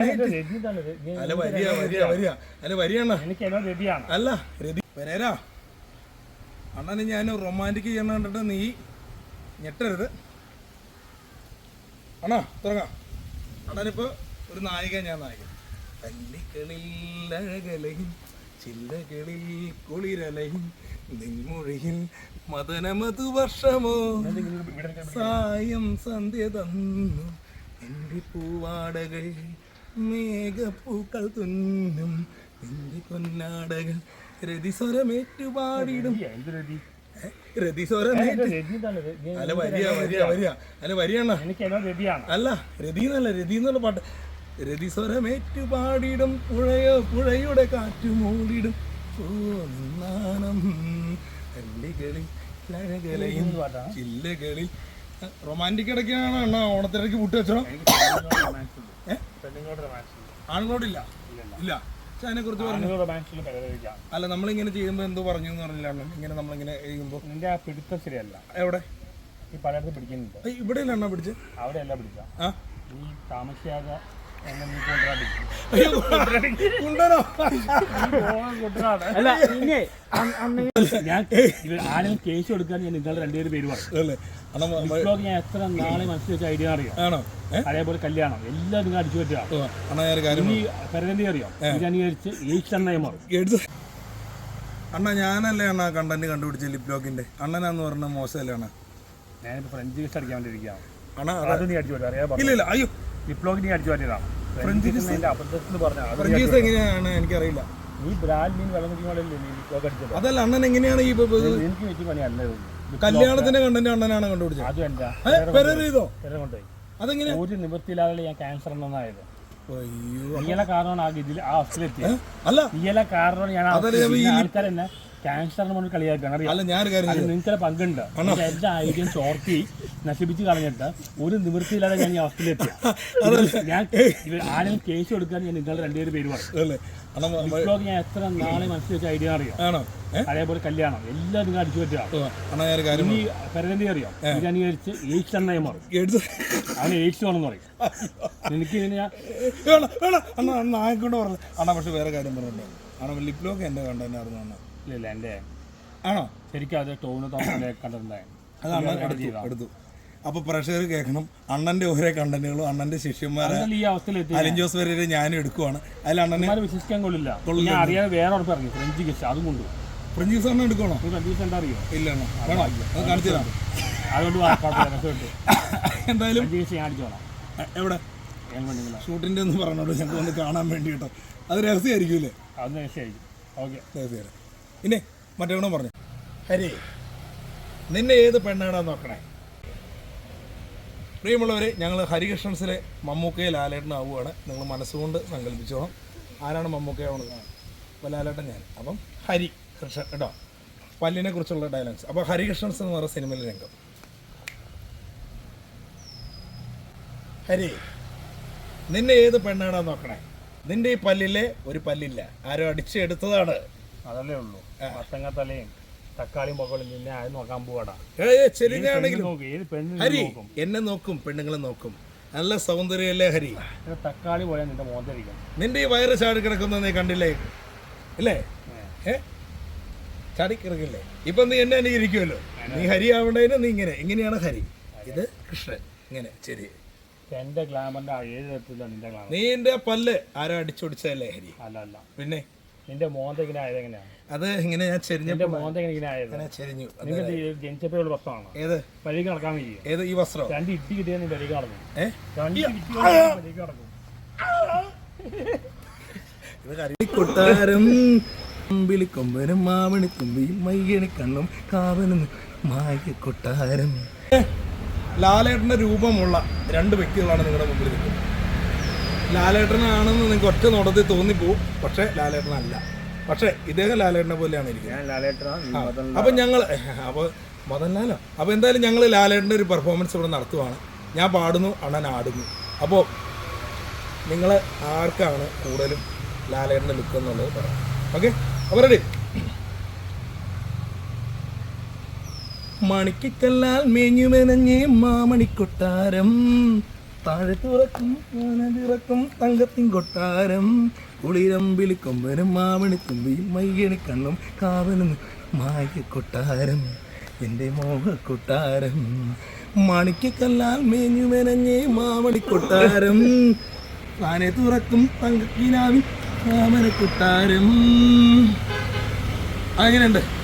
അല്ല വരിക വരിക വരിക. അല്ല എന്നോട് അല്ല രതി വരേരാ. അണ്ണന് ഞാൻ റൊമാന്റിക് ചെയ്യണ കണ്ടിട്ട് നീ ഞെട്ടരുത്. അണ്ണാ തുടങ്ങാം അണ്ണനിപ്പോ ഒരു നായിക ഞാൻ നായിക കല്ലികളിൽ അഴകലയും ചില്ലകളിൽ കുളിരലയും നിൻമൊഴിയിൽ മതനമതു വർഷമോ? സായം സന്ധ്യ തന്നു. എന്റെ പൂവാടകൾ മേഘപ്പൂക്കൾ തുന്നും. നിന്റെ കൊന്നാടകൾ രതിസ്വരമേറ്റു പാടിടും? അല്ല വരിക വരിക വരിക. അല്ല വരികണ്ണ അല്ല രതി എന്നല്ല രതി എന്നുള്ള പാട്ട്. രതിസ്വരമേറ്റു പാടിടും. പുഴയോ പുഴയുടെ കാറ്റു മൂടിടും. ഓ കല്ലികളിൽ ലഴകലയും? ചില്ലകളിൽ. റൊമാന്റിക് ഇടയ്ക്കാണ് അണ്ണ ഓണത്തിടയ്ക്ക് പൂട്ടി വെച്ചോ എനിക്ക് ആണുങ്ങളോടില്ല ഇല്ല. പക്ഷെ അതിനെ കുറിച്ച് പറഞ്ഞു. അല്ല നമ്മളിങ്ങനെ ചെയ്യുമ്പോൾ എന്തോ പറഞ്ഞു എന്ന് പറഞ്ഞില്ല ഇങ്ങനെ നമ്മളിങ്ങനെ ചെയ്യുമ്പോൾ നിന്റെ ആ പിടുത്തം ശരിയല്ല. എവിടെ? ഈ പലയിടത്തും പിടിക്കുന്നുണ്ട്. ഇവിടെയല്ല പിടിച്ച്? അവിടെയല്ല പിടിച്ച നീ താമസിയാതെ അല്ല പിന്നെ ഞാൻ ഇവർ കേസ് കൊടുക്കാൻ ഞാൻ നിങ്ങൾ രണ്ടുപേരും പേര് ബ്ലോഗ് ഞാൻ എത്ര നാളെ മനസ്സിൽ വെച്ച ഐഡിയ അറിയാം അതേപോലെ കല്യാണം എല്ലാം നിങ്ങൾ അടിച്ചു പറ്റുക ഈ പരകന്തി അറിയാം ഇത് അനുകരിച്ച് ഏജ് എണ്ണയും മാറും അണ്ണ ഞാനല്ലേ അണ്ണ കണ്ടന്റ് കണ്ടുപിടിച്ച ലിപ് ലോക്കിന്റെ അണ്ണനാന്ന് പറഞ്ഞ മോശമല്ലേ അണ്ണ? ഞാനിപ്പോ ഫ്രഞ്ച് കേസ് അടിക്കാൻ വേണ്ടിയിരിക്കുകയാണ്. അണ്ണ അത് നീ അടിച്ചു പറ്റും ഇല്ല ഇല്ല അയ്യോ. വിപ്ലോഗ് നീ അടിച്ചു പറ്റിയതാണ് ഫ്രഞ്ചീസ് എങ്ങനെയാണ് എനിക്കറിയില്ല. നീ ബ്രാൻഡ് നീ വെള്ളം കുടിക്കുമ്പോഴല്ലേ നീ വിപ്ലോഗ് അടിച്ചത് അതല്ല അണ്ണൻ എങ്ങനെയാണ് ഈ എനിക്ക് പറ്റി പണിയല്ല. കല്യാണത്തിന്റെ കണ്ടന്റ് അണ്ണനാണ് കണ്ടുപിടിച്ചത്. അതും എന്റെ ഏ, പെരേര പേരെ കൊണ്ടുപോയി. അതെങ്ങനെ? ഒരു നിവൃത്തിയില്ലാതെ ഞാൻ ക്യാൻസർ എന്നായത് അയ്യോ. നീല കാരണമാണ് ആ ഇതിൽ ആ അവസ്ഥയിലെത്തിയത്. അല്ല. ഇയല കാരണമാണ് ഞാൻ ആൾക്കാർ എന്നെ ക്യാൻസറിന് നമ്മൾ കളിയാക്കാൻ അറിയാം. അല്ല ഞാനൊരു കാര്യം അത് ചെയ്യാം. നിങ്ങൾക്ക് പങ്കുണ്ട്. എന്റെ ഐഡിയ ചോർത്തി നശിപ്പിച്ച് കളഞ്ഞിട്ട് ഒരു നിവൃത്തിയില്ലാതെ ഞാൻ ഈ അവസ്ഥയിലെത്തിയ. ഞാൻ ആരെങ്കിലും കേസ് കൊടുക്കാൻ ഞാൻ നിങ്ങളുടെ രണ്ടുപേരും പേര് പറയും. ഞാൻ എത്ര നാളെ മനസ്സിൽ വെച്ച ഐഡിയ അറിയാം? അതേപോലെ കല്യാണം. എല്ലാം നിങ്ങൾ അടിച്ചു പറ്റുക ഓ, അണ്ണാ കാര്യം ഇനി പരകന്തി അറിയാം? ഇത് അനുകരിച്ച് എയ്ഡ്സ് എണ്ണയെ മാറും. അവന് എയ്ഡ്സ് വേണമെന്ന് പറയും. എനിക്ക് ഇതിന് ഞാൻ അണ്ണ പറഞ്ഞു. അണ്ണ പക്ഷെ വേറെ കാര്യം പറഞ്ഞിട്ടുണ്ടായിരുന്നു അണ്ണ ലിപ്ലോക്ക് എന്റെ കണ്ടന്റായിരുന്നു അണ്ണ. ഇല്ല എന്റെ ആണോ? ശരിക്കും അത് ടോണ് കണ്ടിട്ടുണ്ടായിരുന്നു എടുത്തു എടുത്തു. അപ്പൊ പ്രേക്ഷകർ കേൾക്കണം അണ്ണന്റെ ഓരോ കണ്ടന്റുകളും അണ്ണന്റെ ശിഷ്യന്മാരെ ഈ അവസ്ഥയിലെത്തി അലിൻ ജോസ് വരെ ഞാൻ എടുക്കുവാണ്. അതിൽ അണ്ണനെ വിശ്വസിക്കാൻ കൊള്ളില്ല. ഞാൻ അറിയാതെ വേറെ ഉറപ്പ് ഇറങ്ങി ഫ്രഞ്ച് ഗസ്റ്റ് അതും കൊണ്ടു ഫ്രഞ്ചീസ് അണ്ണൻ എടുക്കണോ ഫ്രഞ്ച് കിസ് എന്താ അറിയോ? ഇല്ല വേണോ? അത് കാണിച്ചു തരാം. അതുകൊണ്ട് എന്തായാലും ഫ്രഞ്ച് ഞാൻ അടിച്ചോളാം. എവിടെ? ഷൂട്ടിന്റെ ഒന്ന് പറഞ്ഞോളൂ ഞങ്ങൾക്ക് ഒന്ന് കാണാൻ വേണ്ടി കേട്ടോ അത് രഹസ്യമായിരിക്കും അല്ലേ അത് രഹസ്യമായിരിക്കും. ഓക്കെ. രഹസ്യം പിന്നെ മറ്റേ ഗുണം പറഞ്ഞു. ഹരി നിന്നെ ഏത് പെണ്ണാണോ നോക്കണേ? പ്രിയമുള്ളവരെ ഞങ്ങൾ ഹരികൃഷ്ണൻസിലെ മമ്മൂക്കയെ ലാലേട്ടൻ ആവുകയാണ്. നിങ്ങൾ മനസ്സുകൊണ്ട് സങ്കല്പിച്ചോണം ആരാണ് മമ്മൂക്കയെ മമ്മൂക്കയാവുന്നത് അപ്പോൾ ലാലേട്ടൻ ഞാൻ. അപ്പം ഹരി കൃഷ്ണൻ കേട്ടോ? പല്ലിനെ കുറിച്ചുള്ള ഡയലോഗ്സ് അപ്പോൾ ഹരികൃഷ്ണൻസ് എന്ന് പറയുന്ന സിനിമയിലെ രംഗം. ഹരി നിന്നെ ഏത് പെണ്ണാണോ നോക്കണേ? നിന്റെ ഈ പല്ലിലെ ഒരു പല്ലില്ല. ആരോ അടിച്ചെടുത്തതാണ്. അതല്ലേ ഉള്ളൂ. മത്തങ്ങത്തലയും തക്കാളിയും പൊക്കോളും നിന്നെ ആരും നോക്കാൻ പോവാടാ. ഹരി എന്നെ നോക്കും പെണ്ണുങ്ങളെ നോക്കും. നല്ല സൗന്ദര്യമല്ലേ ഹരി? തക്കാളി പോലെ നിന്റെ മോന്തരിക്കും. നിന്റെ ഈ വയറ് ചാടി കിടക്കുന്നത് നീ കണ്ടില്ലേ? അല്ലേ ഏ? ചാടി കിടക്കില്ലേ? ഇപ്പൊ നീ എന്നെ അനുകരിക്കുമല്ലോ നീ ഹരി ആവേണ്ടതിന് നീ ഇങ്ങനെ. ഇങ്ങനെയാണ് ഹരി. ഇത് കൃഷ്ണൻ. ഇങ്ങനെ ശരി. എന്റെ ഗ്ലാമറിന്റെ ഏഴ് തരത്തിലാണ് നിന്റെ ഗ്ലാമർ നീ എന്റെ പല്ല് ആരോ അടിച്ചൊടിച്ചതല്ലേ ഹരി? അല്ല അല്ല പിന്നെ? നിന്റെ മോന്ത ഇങ്ങനെ ആയത് എങ്ങനെയാണ് അത് ഇങ്ങനെ ഞാൻ ചെരിഞ്ഞ മോന്ത ഇങ്ങനെ ആയത്. ചെരിഞ്ഞു. നിങ്ങൾക്ക് ജനിച്ചപ്പോഴുള്ള ഏത്? വയ്യ. ഏത് ഈ വസ്ത്രം? രണ്ട് ഇട്ടി കിട്ടിയാൽ നീ വഴിക്ക് നടക്കും കൊട്ടാരം കൊമ്പനും മാമണി തുമ്പിയും മയ്യണി കണ്ണും കാവനും മായ കൊട്ടാരം ലാലേട്ടന്റെ രൂപമുള്ള രണ്ട് വ്യക്തികളാണ് നിങ്ങളുടെ മുമ്പിൽ നിൽക്കുന്നത് ലാലേട്ടനാണെന്ന് നിങ്ങൾക്ക് ഒറ്റ നോട്ടത്തിൽ തോന്നിപ്പോവും പക്ഷേ ലാലേട്ടനല്ല. പക്ഷേ ഇദ്ദേഹം ലാലേട്ടനെ പോലെയാണ് ഇരിക്കുന്നത്. അപ്പം ഞങ്ങൾ അപ്പോൾ മദൻലാലോ. അപ്പോൾ എന്തായാലും ഞങ്ങൾ ലാലേട്ടന്റെ ഒരു പെർഫോമൻസ് ഇവിടെ നടത്തുവാണ്. ഞാൻ പാടുന്നു അണ്ണൻ ആടുന്നു. അപ്പോൾ നിങ്ങൾ ആർക്കാണ് കൂടുതലും ലാലേട്ടന്റെ ലുക്ക് എന്നുള്ളത് പറയാം. ഓക്കെ അപ്പോൾ റെഡി മണിക്കല്ലാൽ മേഞ്ഞു മെനഞ്ഞേ മാമണിക്കൊട്ടാരം. താഴെ തുറക്കും തങ്കത്തിൻ കൊട്ടാരം. കുളിരമ്പിളി കൊമ്പനും മാമണി തുമ്പിയും മയ്യണി കണ്ണും കാവനും മായ കൊട്ടാരം. എന്റെ മോഹ കൊട്ടാരം. മാണിക്കല്ലാൽ മേഞ്ഞു മെനഞ്ഞേ മാമണി കൊട്ടാരം. താനെ തുറക്കും തങ്കക്കിനാവിൻ മാമന കൊട്ടാരം. അങ്ങനെയുണ്ട്